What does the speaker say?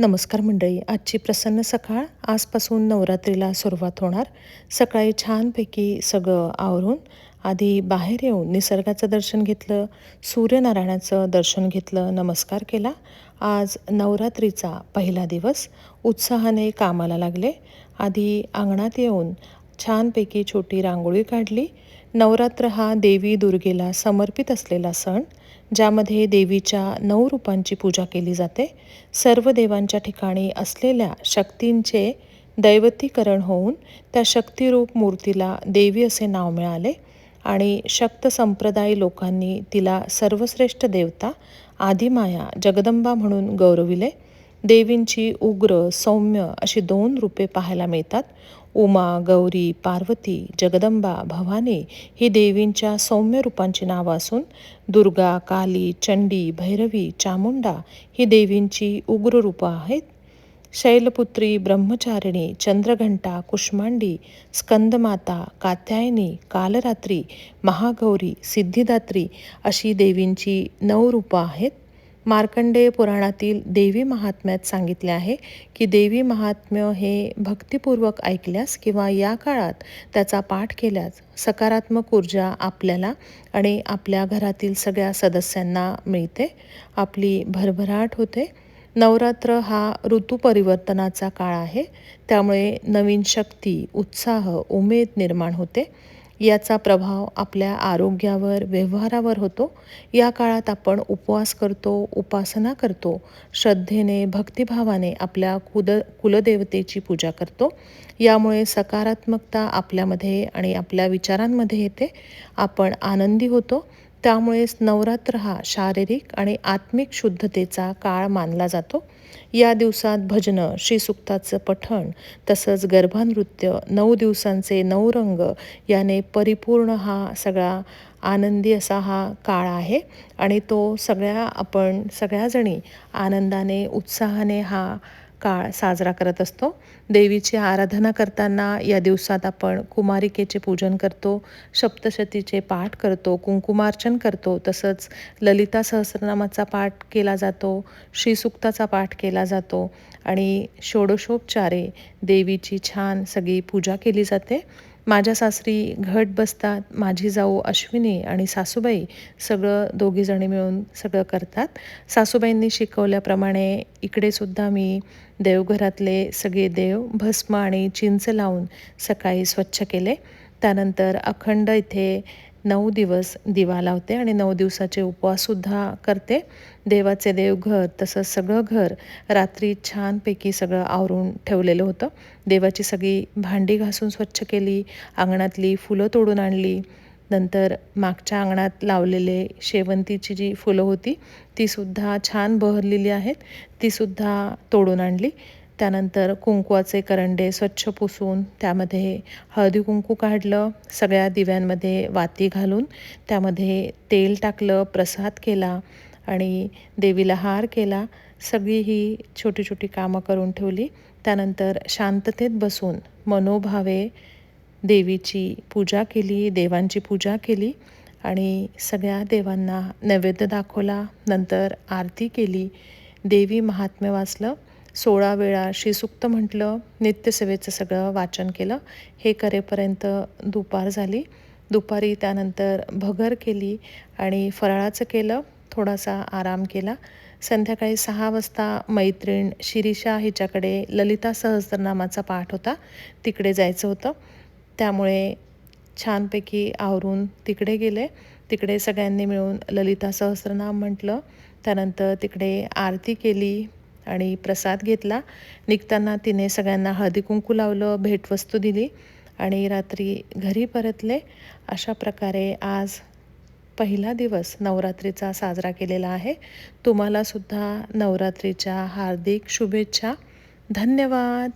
नमस्कार मंडळी आजची प्रसन्न सकाळ आजपासून नवरात्रीला सुरुवात होणार. सकाळी छानपैकी सगळं आवरून आधी बाहेर येऊन निसर्गाचं दर्शन घेतलं सूर्यनारायणाचं दर्शन घेतलं नमस्कार केला. आज नवरात्रीचा पहिला दिवस. उत्साहाने कामाला लागले. आधी अंगणात येऊन छानपैकी छोटी रांगोळी काढली. नवरात्र हा देवी दुर्गेला समर्पित असलेला सण ज्यामध्ये देवीच्या नऊ रूपांची पूजा केली जाते. सर्व देवांच्या ठिकाणी असलेल्या शक्तींचे दैवतीकरण होऊन त्या शक्तिरूप मूर्तीला देवी असे नाव मिळाले आणि शक्त संप्रदाय लोकांनी तिला सर्वश्रेष्ठ देवता आदिमाया जगदंबा म्हणून गौरविले. देवींची उग्र सौम्य अशी दोन रूपे पाहायला मिळतात. उमा गौरी पार्वती जगदंबा भवानी ही देवींच्या सौम्य रूपांची नावं असून दुर्गा काली चंडी भैरवी चामुंडा ही देवींची उग्र रूपं आहेत. शैलपुत्री ब्रह्मचारिणी चंद्रघंटा कुष्मांडी स्कंदमाता कात्यायनी कालरात्री महागौरी सिद्धिदात्री अशी देवींची नऊ रूपं आहेत. मार्कंडेय पुराणातील देवी महात्म्यात सांगितले आहे की देवी महात्म्य हे भक्तिपूर्वक ऐकल्यास किंवा या काळात त्याचा पाठ केल्यास सकारात्मक ऊर्जा आपल्याला आणि आपल्या घरातील सगळ्या सदस्यांना मिळते. आपली भरभराट होते. नवरात्र हा ऋतू परिवर्तनाचा काळ आहे. त्यामुळे नवीन शक्ती उत्साह उमेद निर्माण होते. याचा प्रभाव आपल्या आरोग्यावर व्यवहारावर होतो. या काळात आपण उपवास करतो उपासना करतो श्रद्धेने भक्तिभावाने आपल्या कुद कुलदेवतेची पूजा करतो. यामुळे सकारात्मकता आपल्यामध्ये आणि आपल्या विचारांमध्ये येते. आपण आनंदी होतो. त्यामुळेच नवरात्र हा शारीरिक आणि आत्मिक शुद्धतेचा काळ मानला जातो. या दिवसात भजनं श्रीसुक्ताचं पठण तसंच गर्भानृत्य नऊ दिवसांचे नऊ रंग याने परिपूर्ण हा सगळा आनंदी असा हा काळ आहे आणि तो सगळ्या आपण सगळ्याजणी आनंदाने उत्साहाने हा काळ साजरा करत असतो. देवीची आराधना करताना या दिवसात आपण कुमारिकेचे पूजन करतो सप्तशतीचे पाठ करतो कुंकुमार्चन करतो तसंच ललिता सहस्रनामाचा पाठ केला जातो श्रीसुक्ताचा पाठ केला जातो आणि षोडशोपचारे देवीची छान सगळी पूजा केली जाते. माझ्या सासरी घट बसतात माझी जाऊ अश्विनी आणि सासूबाई सगळं दोघीजणी मिळून सगळं करतात. सासूबाईंनी शिकवल्याप्रमाणे इकडे सुद्धा मी देवघरातले सगळे देव भस्म आणि चिंच लावून सकाळी स्वच्छ केले. त्यानंतर अखंड इथे नऊ दिवस दिवा लावते आणि नऊ दिवसाचे उपवाससुद्धा करते. देवाचे देवघर तसंच सगळं घर रात्री छानपैकी सगळं आवरून ठेवलेलं होतं. देवाची सगळी भांडी घासून स्वच्छ केली अंगणातली फुलं तोडून आणली. नंतर मागच्या अंगणात लावलेले शेवंतीची जी फुलं होती तीसुद्धा छान बहरलेली आहेत. तीसुद्धा तोडून आणली. त्यानंतर कुंकवाचे करंडे स्वच्छ पुसून त्यामध्ये हळदी कुंकू काढलं सगळ्या दिव्यांमध्ये वाती घालून त्यामध्ये तेल टाकलं प्रसाद केला आणि देवीला हार केला. सगळी ही छोटी छोटी कामं करून ठेवली. त्यानंतर शांततेत बसून मनोभावे देवीची पूजा केली देवांची पूजा केली आणि सगळ्या देवांना नैवेद्य दाखवला. नंतर आरती केली. देवी महात्म्य वाचलं. सोळा वेळा श्रीसुक्त म्हटलं नित्यसेवेचं सगळं वाचन केलं. हे करेपर्यंत दुपार झाली. दुपारी त्यानंतर भगर केली आणि फराळाचं केलं थोडासा आराम केला. संध्याकाळी सहा वाजता मैत्रीण शिरीषा हिच्याकडे ललिता सहस्रनामाचा पाठ होता. तिकडे जायचं होतं. त्यामुळे छानपैकी आवरून तिकडे गेले. तिकडे सगळ्यांनी मिळून ललिता सहस्रनाम म्हटलं. त्यानंतर तिकडे आरती केली. आणि प्रसाद घेतला. निघताना तिने सगळ्यांना हळदी कुंकू लावलं भेटवस्तू दिली आणि रात्री घरी परतले. अशा प्रकारे आज पहिला दिवस नवरात्रीचा साजरा केलेला आहे. तुम्हालासुद्धा नवरात्रीच्या हार्दिक शुभेच्छा. धन्यवाद.